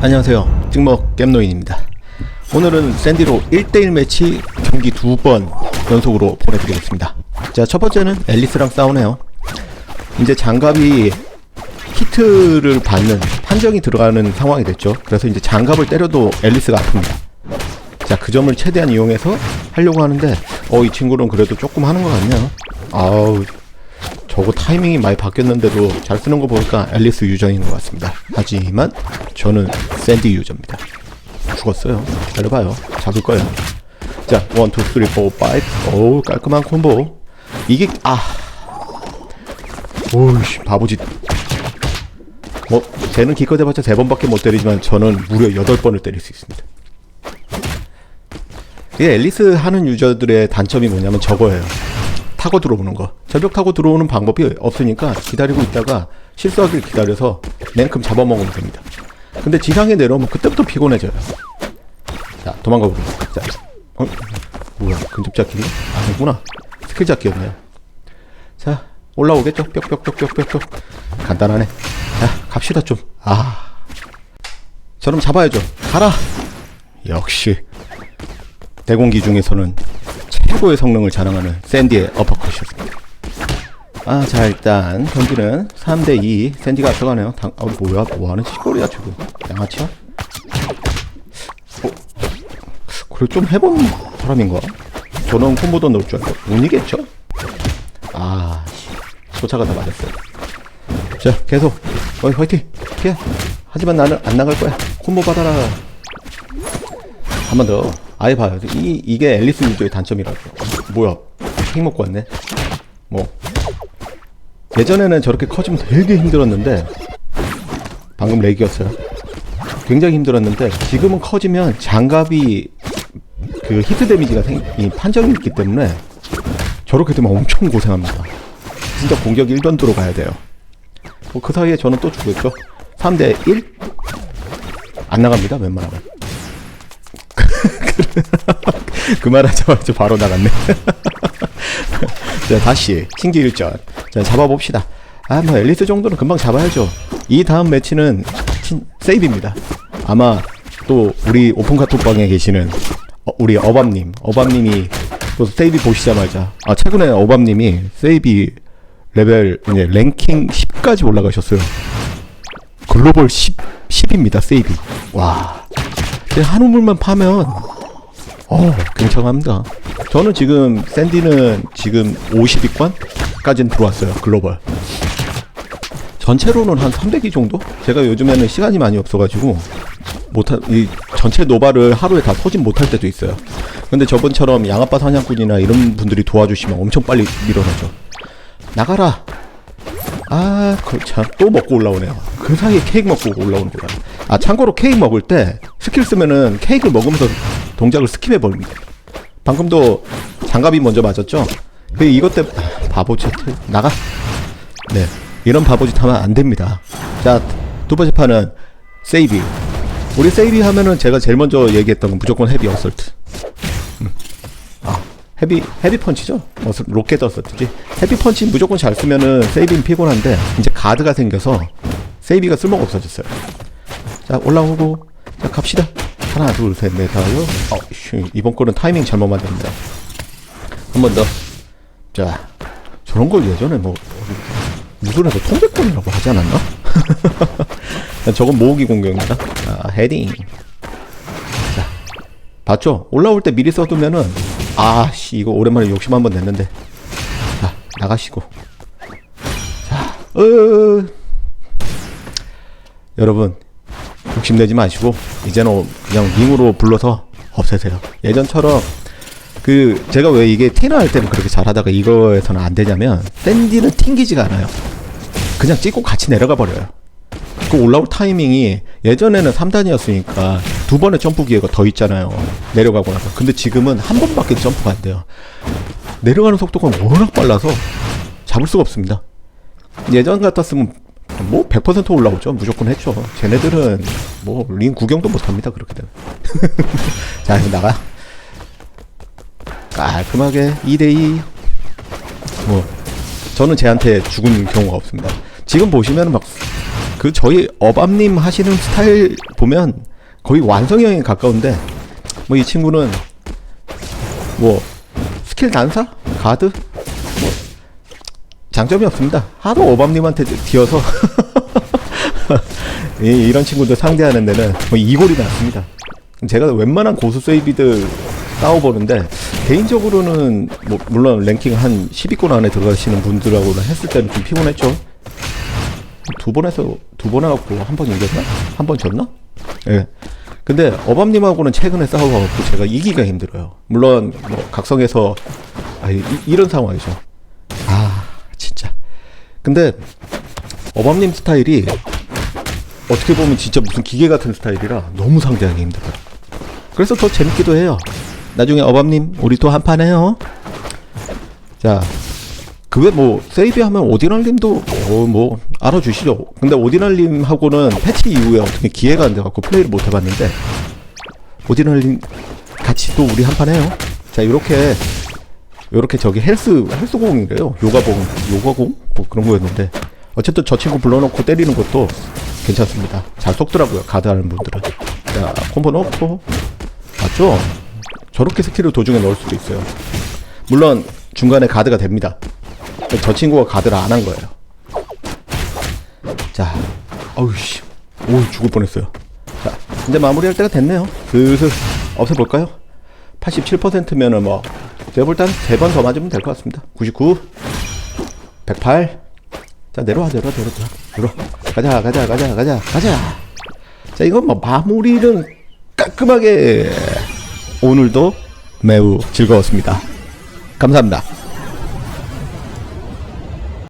안녕하세요. 찍먹 겜노인입니다. 오늘은 샌디로 1대1 매치 경기 두 번 연속으로 보내드리겠습니다. 자, 첫 번째는 앨리스랑 싸우네요. 이제 장갑이 히트를 받는 판정이 들어가는 상황이 됐죠. 그래서 이제 장갑을 때려도 앨리스가 아픕니다. 자, 그 점을 최대한 이용해서 하려고 하는데, 어, 이 친구는 그래도 조금 하는 것 같네요. 아우, 저거 타이밍이 많이 바뀌었는데도 잘 쓰는 거 보니까 앨리스 유저인 것 같습니다. 하지만 저는 샌디 유저입니다. 죽었어요. 기다려봐요. 잡을 거예요. 자, 원, 투, 쓰리, 포, 파이브. 오, 깔끔한 콤보. 이게 아, 오이씨, 바보짓. 뭐, 쟤는 기껏 해봤자 세 번밖에 못 때리지만 저는 무려 여덟 번을 때릴 수 있습니다. 이게 앨리스 하는 유저들의 단점이 뭐냐면 저거예요. 타고 들어오는 거. 절벽 타고 들어오는 방법이 없으니까 기다리고 있다가 실수하길 기다려서 맨큼 잡아먹으면 됩니다. 근데 지상에 내려오면 그때부터 피곤해져요. 자, 도망가 보자. 자, 어? 뭐야, 근접 잡기? 아니구나. 스킬 잡기였네요. 자, 올라오겠죠? 뿅뿅뿅뿅뿅뿅. 간단하네. 자, 갑시다 좀. 아. 저럼 잡아야죠. 가라! 역시. 대공기 중에서는 최고의 성능을 자랑하는 샌디의 어퍼컷이었습니다. 아, 자, 일단 경기는 3대2 샌디가 앞서가네요. 당, 아, 뭐야, 뭐하는 짓거리야, 지금. 양아치야? 어, 그래, 좀 해본 사람인가? 저는 콤보도 넣을 줄 알고. 운이겠죠? 아, 씨, 쫓아가다 맞았어요. 자, 계속. 어이, 화이팅! 피해! 하지만 나는 안 나갈 거야. 콤보 받아라. 한 번 더. 아예 봐요. 이, 이게 앨리스 유저의 단점이라고. 뭐야. 팩 먹고 왔네. 뭐. 예전에는 저렇게 커지면 되게 힘들었는데, 방금 렉이었어요. 굉장히 힘들었는데, 지금은 커지면 장갑이 그 히트 데미지가 생, 이 판정이 있기 때문에, 저렇게 되면 엄청 고생합니다. 진짜 공격 1변도로 가야 돼요. 뭐 그 사이에 저는 또 죽겠죠. 3대 1? 안 나갑니다, 웬만하면. 그 말하자마자 바로 나갔네. 자, 다시 신기 일전. 자, 잡아봅시다. 아, 뭐 앨리스 정도는 금방 잡아야죠. 이 다음 매치는 친, 세이브입니다. 아마 또 우리 오픈 카톡방에 계시는 어, 우리 어밤님, 어밤님이 또 세이브 보시자마자 아 최근에 어밤님이 세이브 레벨 이제 랭킹 10까지 올라가셨어요. 글로벌 10 10입니다 세이브. 와. 근데 한 우물만 파면 어, 굉장합니다. 저는 지금 샌디는 지금 50위권까지는 들어왔어요. 글로벌. 전체로는 한 300위 정도? 제가 요즘에는 시간이 많이 없어가지고 못하 이 전체 노바를 하루에 다 소진 못할 때도 있어요. 근데 저번처럼 양아빠 사냥꾼이나 이런 분들이 도와주시면 엄청 빨리 밀어내죠. 나가라. 아, 참, 또 먹고 올라오네요. 그 사이에 케이크 먹고 올라오는 거야. 아, 참고로 케이크 먹을 때 스킬 쓰면은 케이크를 먹으면서 동작을 스킵해 버립니다. 방금도 장갑이 먼저 맞았죠? 그 이것 때 바보짓 나가. 네, 이런 바보짓 하면 안 됩니다. 자, 두 번째 판은 세이비. 우리 세이비 하면은 제가 제일 먼저 얘기했던 건 무조건 헤비 어설트. 음. 아, 헤비 헤비 펀치죠? 어서 로켓 어설트지. 헤비 펀치 무조건 잘 쓰면은 세이비는 피곤한데 이제 가드가 생겨서 세이비가 쓸모가 없어졌어요. 자 올라오고 자 갑시다. 하나 둘 셋 넷 다섯. 어, 슈, 이번 거는 타이밍 잘못 만듭니다. 한 번 더. 자 저런 걸 예전에 뭐 무술에서 통제권이라고 하지 않았나? 저건 모으기 공격입니다. 아, 헤딩. 자, 봤죠? 올라올 때 미리 써두면은 아씨 이거 오랜만에 욕심 한번 냈는데 자 나가시고 자 어, 여러분 욕심내지 마시고 이제는 그냥 링으로 불러서 없애세요 예전처럼 그 제가 왜 이게 테너 할 때는 그렇게 잘하다가 이거에서는 안 되냐면 샌디는 튕기지가 않아요 그냥 찍고 같이 내려가 버려요 그 올라올 타이밍이 예전에는 3단이었으니까 두 번의 점프 기회가 더 있잖아요. 내려가고 나서. 근데 지금은 한 번밖에 점프가 안 돼요. 내려가는 속도가 워낙 빨라서 잡을 수가 없습니다. 예전 같았으면 뭐 100% 올라오죠. 무조건 했죠. 쟤네들은 뭐 링 구경도 못 합니다. 그렇게 되면. 자, 이거 나가. 깔끔하게 2대2. 뭐, 저는 쟤한테 죽은 경우가 없습니다. 지금 보시면 막 그 저희 어밤님 하시는 스타일 보면 거의 완성형에 가까운데 뭐 이 친구는 뭐 스킬 난사 가드 뭐 장점이 없습니다. 하도 어밤님한테 뒤어서 이, 이런 친구들 상대하는 데는 뭐 이골이 났습니다. 제가 웬만한 고수 세이비들 싸워보는데 개인적으로는 뭐 물론 랭킹 한 10위권 안에 들어가시는 분들하고는 했을 때는 좀 피곤했죠. 두 번 해서 두 번 해갖고 한 번 이겼나? 한 번 졌나? 예. 근데 어밤님하고는 최근에 싸워갖고 제가 이기가 힘들어요. 물론 뭐 각성해서 아, 이, 이런 상황이죠. 근데 어밤님 스타일이 어떻게 보면 진짜 무슨 기계 같은 스타일이라 너무 상대하기 힘들어요. 그래서 더 재밌기도 해요. 나중에 어밤님 우리 또 한판 해요. 자, 그 외 뭐 세이비 하면 오디널님도 어, 뭐 알아주시죠. 근데 오디널님하고는 패치 이후에 어떻게 기회가 안 돼갖고 플레이를 못 해봤는데 오디널님 같이 또 우리 한판 해요. 자, 이렇게 요렇게 저기 헬스 헬스공이래요. 요가공, 요가공 뭐 그런 거였는데 어쨌든 저 친구 불러놓고 때리는 것도 괜찮습니다. 잘 속더라고요. 가드하는 분들은. 자, 콤보 넣고 맞죠? 저렇게 스킬을 도중에 넣을 수도 있어요. 물론 중간에 가드가 됩니다. 저 친구가 가드를 안 한 거예요. 자, 어우 씨, 오 죽을 뻔했어요. 자, 이제 마무리할 때가 됐네요. 슬슬 없애볼까요? 87%면은 뭐 제가 볼때한세번 더 맞으면 될 것 같습니다. 99, 108. 자 내려와 내려와 내려와 내려와 가자 가자 가자 가자 가자. 자 이건 뭐 마무리는 깔끔하게 오늘도 매우 즐거웠습니다. 감사합니다.